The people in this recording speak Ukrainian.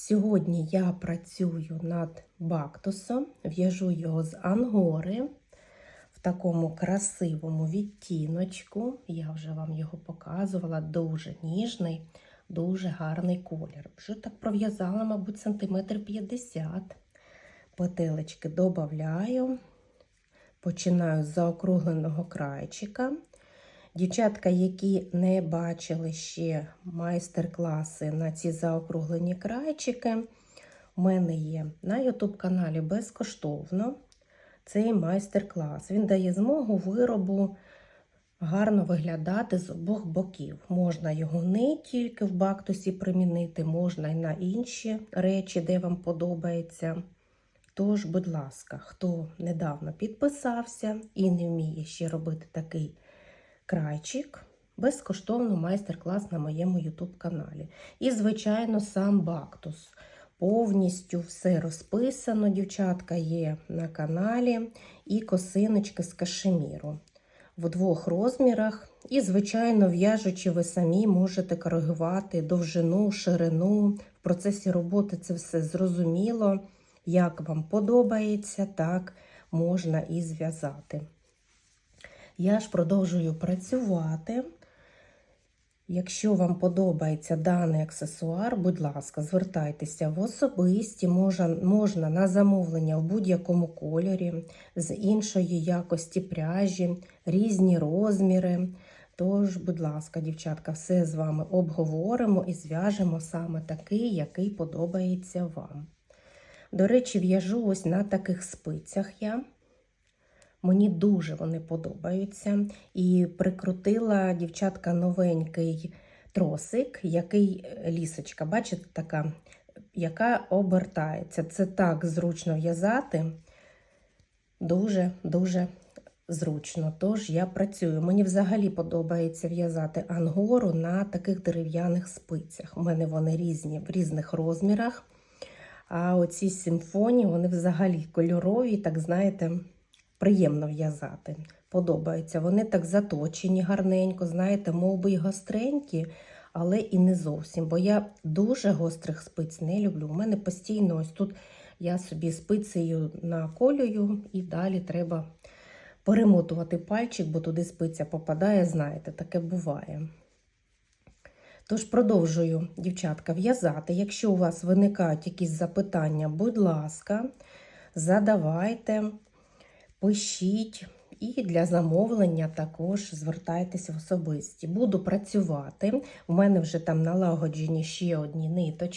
Сьогодні я працюю над бактусом, в'яжу його з ангори в такому красивому відтіночку. Я вже вам його показувала, дуже ніжний, дуже гарний колір. Вже так пров'язала, мабуть, сантиметр 50. Петелечки додаю, починаю з заокругленого крайчика. Дівчатка, які не бачили ще майстер-класи на ці заокруглені крайчики, у мене є на YouTube каналі безкоштовно цей майстер-клас. Він дає змогу виробу гарно виглядати з обох боків. Можна його не тільки в бактусі примінити, можна й на інші речі, де вам подобається. Тож, будь ласка, хто недавно підписався і не вміє ще робити такий крайчик, безкоштовно майстер-клас на моєму YouTube каналі. І, звичайно, сам бактус. Повністю все розписано, дівчатка, є на каналі, і косиночки з кашеміру в двох розмірах. І, звичайно, в'яжучи, ви самі можете коригувати довжину, ширину. В процесі роботи це все зрозуміло. Як вам подобається, так можна і зв'язати. Я ж продовжую працювати. Якщо вам подобається даний аксесуар, будь ласка, звертайтеся в особисті, можна, можна на замовлення в будь-якому кольорі, з іншої якості пряжі, різні розміри. Тож, будь ласка, дівчатка, все з вами обговоримо і зв'яжемо саме такий, який подобається вам. До речі, в'яжу ось на таких спицях я. Мені дуже вони подобаються. І прикрутила дівчатка новенький тросик, який лісочка, бачите, така, яка обертається. Це так зручно в'язати. Дуже-дуже зручно. Тож я працюю. Мені взагалі подобається в'язати ангору на таких дерев'яних спицях. У мене вони різні в різних розмірах. А оці симфонії, вони взагалі кольорові, так знаєте приємно в'язати. Подобається. Вони так заточені гарненько, знаєте, мов би й гостренькі, але і не зовсім. Бо я дуже гострих спиць не люблю. У мене постійно ось тут я собі спицею наколюю і далі треба перемотувати пальчик, бо туди спиця попадає, знаєте, таке буває. Тож продовжую, дівчатка, в'язати. Якщо у вас виникають якісь запитання, будь ласка, задавайте пишіть. І для замовлення також звертайтеся в особисті. Буду працювати. У мене вже там налагоджені ще одні ниточки.